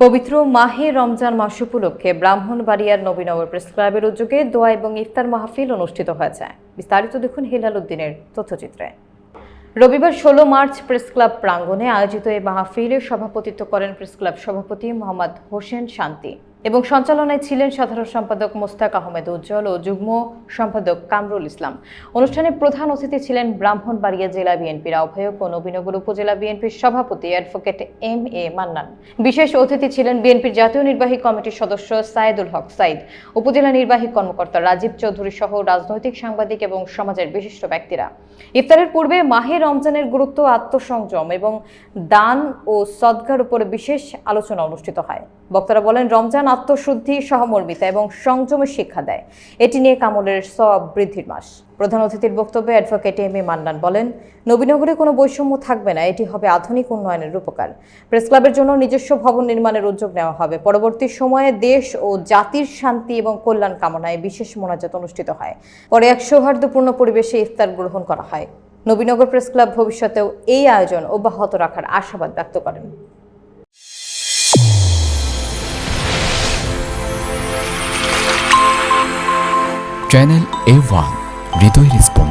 পবিত্র মাহে রমজান মাস উপলক্ষে ব্রাহ্মণবাড়িয়ার নবীনগর প্রেস ক্লাবের উদ্যোগে দোয়া এবং ইফতার মাহফিল অনুষ্ঠিত হয়েছে। বিস্তারিত দেখুন হিলাল উদ্দিনের তথ্যচিত্রে। রবিবার ষোলো মার্চ প্রেস ক্লাব প্রাঙ্গণে আয়োজিত এই মাহফিলে সভাপতিত্ব করেন প্রেস ক্লাব সভাপতি মোহাম্মদ হোসেন শান্তি। এবং সঞ্চালনায় ছিলেন সাধারণ সম্পাদক মোস্তাক আহমেদ উজ্জ্বল ও যুগ্ম সম্পাদক কামরুল ইসলাম। অনুষ্ঠানে প্রধান অতিথি ছিলেন ব্রাহ্মণবাড়িয়া জেলা বিএনপির আহ্বায়ক ও নবীনগর উপজেলা বিএনপির সভাপতি অ্যাডভোকেট এম এ মান্নান। বিশেষ অতিথি ছিলেন বিএনপির জাতীয় নির্বাহী কমিটির সদস্য সাইদুল হক সাইদ। উপজেলা নির্বাহী কর্মকর্তা রাজীব চৌধুরী সহ রাজনৈতিক সাংবাদিক এবং সমাজের বিশিষ্ট ব্যক্তিরা। ইফতারের পূর্বে মাহে রমজানের গুরুত্ব, আত্মসংযম এবং দান ও সদকার উপরে বিশেষ আলোচনা অনুষ্ঠিত হয়। বক্তারা বলেন, রমজান আত্মশুদ্ধি সহমর্মিতা এবং সংযমের শিক্ষা দেয়। এটি নিয়ে কামলের সব বৃদ্ধির মাস। প্রধান অতিথির বক্তব্যে অ্যাডভোকেট এম এ মান্নান বলেন, নবীনগরে কোনো বৈষম্য থাকবে না, এটি হবে আধুনিক উন্নয়নের রূপকার। প্রেস ক্লাবের জন্য নিজস্ব ভবন নির্মাণের উদ্যোগ নেওয়া হবে। পরবর্তী সময়ে দেশ ও জাতির শান্তি এবং কল্যাণ কামনায় বিশেষ মোনাজাত অনুষ্ঠিত হয়। পরে এক সৌহার্দ্যপূর্ণ পরিবেশে ইফতার গ্রহণ করা হয়। নবীনগর প্রেস ক্লাব ভবিষ্যতেও এই আয়োজন অব্যাহত রাখার আশাবাদ ব্যক্ত করেন। channel A one Hriday response